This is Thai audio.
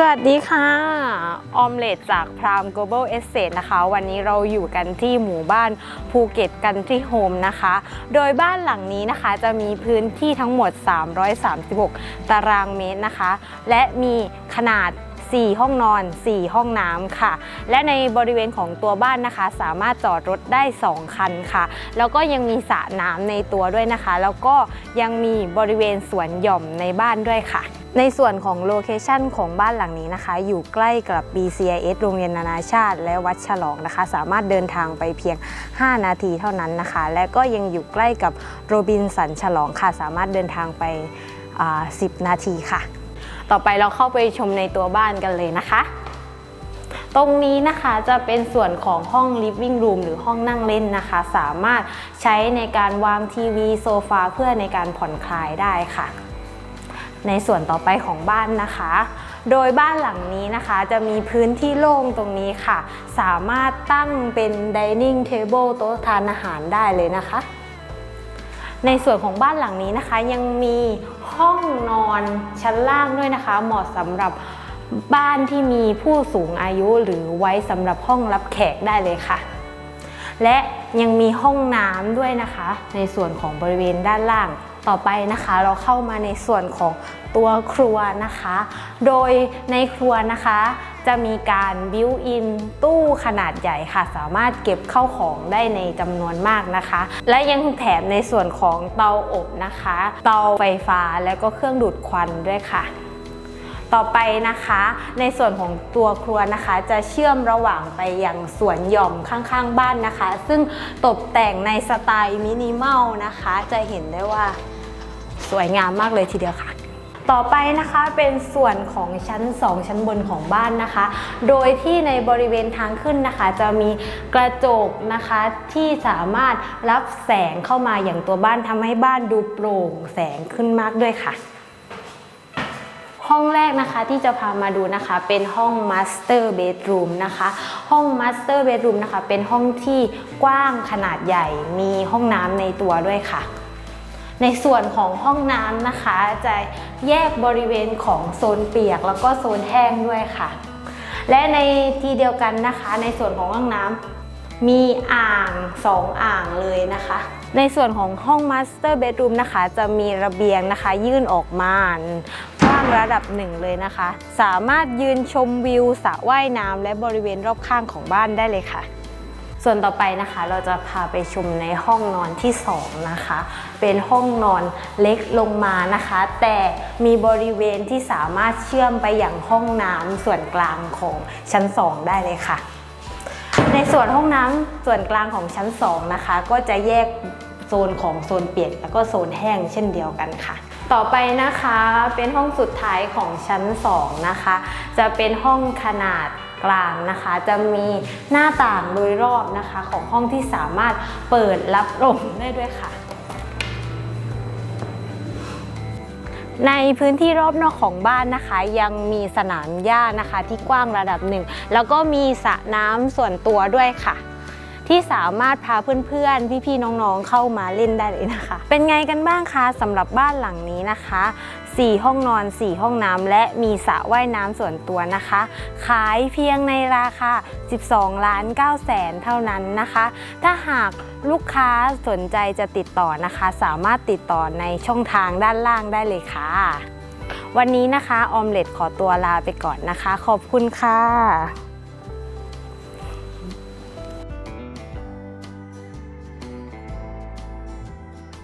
สวัสดีค่ะ ออมเล็ตจากพราม Global Estate นะคะ วันนี้เราอยู่กันที่หมู่บ้านภูเก็ตกันที่โฮมนะคะ โดยบ้านหลังนี้นะคะจะมีพื้นที่ทั้งหมด 336 ตารางเมตรนะคะ และมีขนาด 4 ห้องนอน 4 ห้องน้ำค่ะ และในบริเวณของตัวบ้านนะคะ สามารถจอดรถได้ 2 คันค่ะ แล้วก็ยังมีสระน้ำในตัวด้วยนะคะ แล้วก็ยังมีบริเวณสวนหย่อมในบ้านด้วยค่ะ ในส่วนของโลเคชันของบ้านหลังนี้นะคะ อยู่ใกล้กับ BCIS โรงเรียนนานาชาติ และวัดฉลองนะคะ สามารถเดินทางไปเพียง 5 นาทีเท่านั้นนะคะ และก็ยังอยู่ใกล้กับโรบินสันฉลองค่ะ สามารถเดินทางไป 10 นาทีค่ะ ต่อไปเราเข้าไปชมในตัวบ้านกันเลยนะคะ ตรงนี้นะคะจะเป็นส่วนของห้อง living room หรือห้องนั่งเล่นนะคะ สามารถใช้ในการวางทีวีโซฟาเพื่อในการผ่อนคลายได้ค่ะ ในส่วนต่อไปของบ้านนะคะ โดยบ้านหลังนี้นะคะจะมีพื้นที่โล่งตรงนี้ค่ะ สามารถตั้งเป็น dining table โต๊ะทานอาหารได้เลยนะคะ ในส่วนของบ้านหลังนี้นะคะยังมีห้องนอนชั้นล่างด้วยนะคะ เหมาะสำหรับบ้านที่มีผู้สูงอายุหรือไว้สำหรับห้องรับแขกได้เลยค่ะ และยังมีห้องน้ำด้วยนะคะ ในส่วนของบริเวณด้านล่าง ต่อไปนะคะ เราเข้ามาในส่วนของตัวครัวนะคะ โดยในครัวนะคะ จะมีการบิวอินตู้ขนาดใหญ่ค่ะ สามารถเก็บเข้าของได้ในจำนวนมากนะคะ และยังแถมในส่วนของเตาอบนะคะ เตาไฟฟ้าและก็เครื่องดูดควันด้วยค่ะต่อไปนะคะ ในส่วนของตัวครัวนะคะ จะเชื่อมระหว่างไปยังสวนหย่อมข้างๆบ้านนะคะ ซึ่งตกแต่งในสไตล์มินิมอลนะคะ จะเห็นได้ว่า สวยงามมากเลยทีเดียวค่ะ ต่อไปนะคะเป็นส่วนของชั้น 2 ชั้นบนของบ้านนะคะ โดยที่ในบริเวณทางขึ้นนะคะ จะมีกระจกนะคะที่สามารถรับแสงเข้ามาอย่างตัวบ้านทำให้บ้านดูโปร่งแสงขึ้นมากด้วยค่ะห้องแรกนะคะที่จะพามาดูนะคะเป็นห้อง Master Bedroom นะคะห้อง Master Bedroom นะคะเป็นห้องที่กว้างขนาดใหญ่มีห้องน้ำในตัวด้วยค่ะ ในส่วนของห้องน้ำนะคะ จะแยกบริเวณของโซนเปียกแล้วก็โซนแห้งด้วยค่ะ และในทีเดียวกันนะคะ ในส่วนของห้องน้ำมีอ่าง 2 อ่างเลยนะคะ ในส่วนของห้อง Master Bedroom นะคะ จะมีระเบียงนะคะ ยื่นออกมากว้างระดับหนึ่งเลยนะคะ สามารถยืนชมวิวสระว่ายน้ำและบริเวณรอบข้างของบ้านได้เลยค่ะ ส่วนต่อไปนะคะเราจะพาไปชมในห้องนอนที่ 2 นะคะ เป็นห้องนอนเล็กลงมานะคะ แต่มีบริเวณที่สามารถเชื่อมไปอย่างห้องน้ำส่วนกลางของชั้น 2 ได้เลยค่ะ ในส่วนห้องน้ำส่วนกลางของชั้น 2 นะคะ ก็จะแยกโซนของโซนเปียกแล้วก็โซนแห้งเช่นเดียวกันค่ะ ต่อไปนะคะเป็นห้องสุดท้ายของชั้น 2 นะคะ จะเป็นห้องขนาด กลางนะคะ จะมีหน้าต่างโดยรอบนะคะของห้องที่สามารถเปิดรับลมได้ด้วยค่ะในพื้นที่รอบนอกของบ้านนะคะ ยังมีสนามหญ้านะคะที่กว้างระดับหนึ่ง แล้วก็มีสระน้ำส่วนตัวด้วยค่ะ ที่สามารถพาเพื่อนๆ พี่ๆ น้องๆ เข้ามาเล่นได้เลยนะคะ เป็นไงกันบ้างคะสำหรับบ้านหลังนี้นะคะ 4 ห้องนอน 4 ห้องน้ำและมีสระว่ายน้ำส่วนตัวนะคะ ขายเพียงในราคา 12 ล้าน9แสนเท่านั้นนะคะ ถ้าหากลูกค้าสนใจจะติดต่อนะคะ สามารถติดต่อในช่องทางด้านล่างได้เลยค่ะ วันนี้นะคะ ออมเล็ตขอตัวลาไปก่อนนะคะ ขอบคุณค่ะ